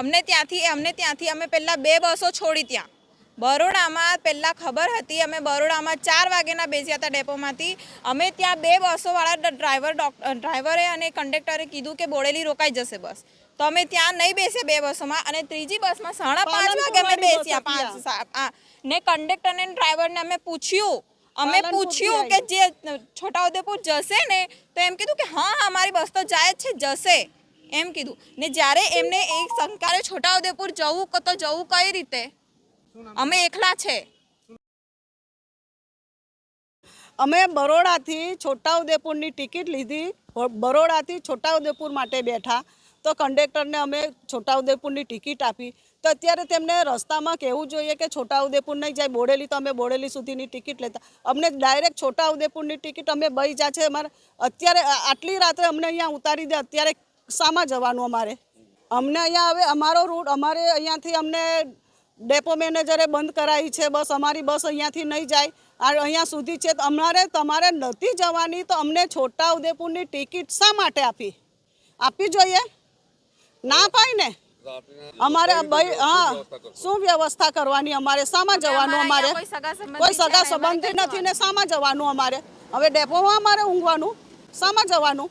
અમને ત્યાંથી અમને ત્યાંથી અમે પહેલાં બે બસો છોડી ત્યાં. બરોડામાં પહેલાં ખબર હતી અમે બરોડામાં ચાર વાગ્યાના બેસ્યા હતા ડેપોમાંથી. અમે ત્યાં બે બસોવાળા ડ્રાઈવર ડ્રાઈવરે અને કંડક્ટરે કીધું કે બોડેલી રોકાઈ જશે બસ. તો અમે ત્યાં નહીં બેસે બે બસોમાં અને ત્રીજી બસમાં સાડા પાંચ વાગે અમે બેસ્યા. પાંચ ને કંડક્ટરને ડ્રાઈવરને અમે પૂછ્યું. અમે પૂછ્યું કે જે છોટાઉદેપુર જશે ને તો એમ કીધું કે હા હા અમારી બસ તો જાય જ છે જશે. એમ કીધું. ને જ્યારે એમને એ શંકારે છોટાઉદેપુર જવું તો જવું કઈ રીતે? અમે એકલા છે. અમે બરોડાથી છોટાઉદેપુરની ટિકિટ લીધી. બરોડાથી છોટાઉદેપુર માટે બેઠા. તો કંડક્ટરને અમે છોટાઉદેપુરની ટિકિટ આપી. તો અત્યારે તેમને રસ્તામાં કહેવું જોઈએ કે છોટાઉદેપુર નહીં જાય. બોડેલી તો અમે બોડેલી સુધીની ટિકિટ લેતા. અમને ડાયરેક્ટ છોટાઉદેપુરની ટિકિટ અમે બઈ જા છે. અમારે અત્યારે આટલી રાત્રે અમને અહીંયા ઉતારી દે. અત્યારે શામાં જવાનું અમારે. અમને અહીંયા હવે અમારો રૂટ અમારે અહીંયાથી અમને ડેપો મેનેજરે બંધ કરાવી છે બસ અમારી બસ અહીંયાથી નહીં જાય. આ અહીંયા સુધી છે તો અમારે તમારે નથી જવાની તો અમને છોટા ઉદેપુરની ટિકિટ શા માટે આપી? આપવી જોઈએ? ના પાય ને? અમારે ભાઈ હા શું વ્યવસ્થા કરવાની અમારે? શામાં જવાનું અમારે? કોઈ સગા સંબંધી નથી ને શામાં જવાનું અમારે. હવે ડેપોમાં અમારે ઊંઘવાનું શામાં જવાનું.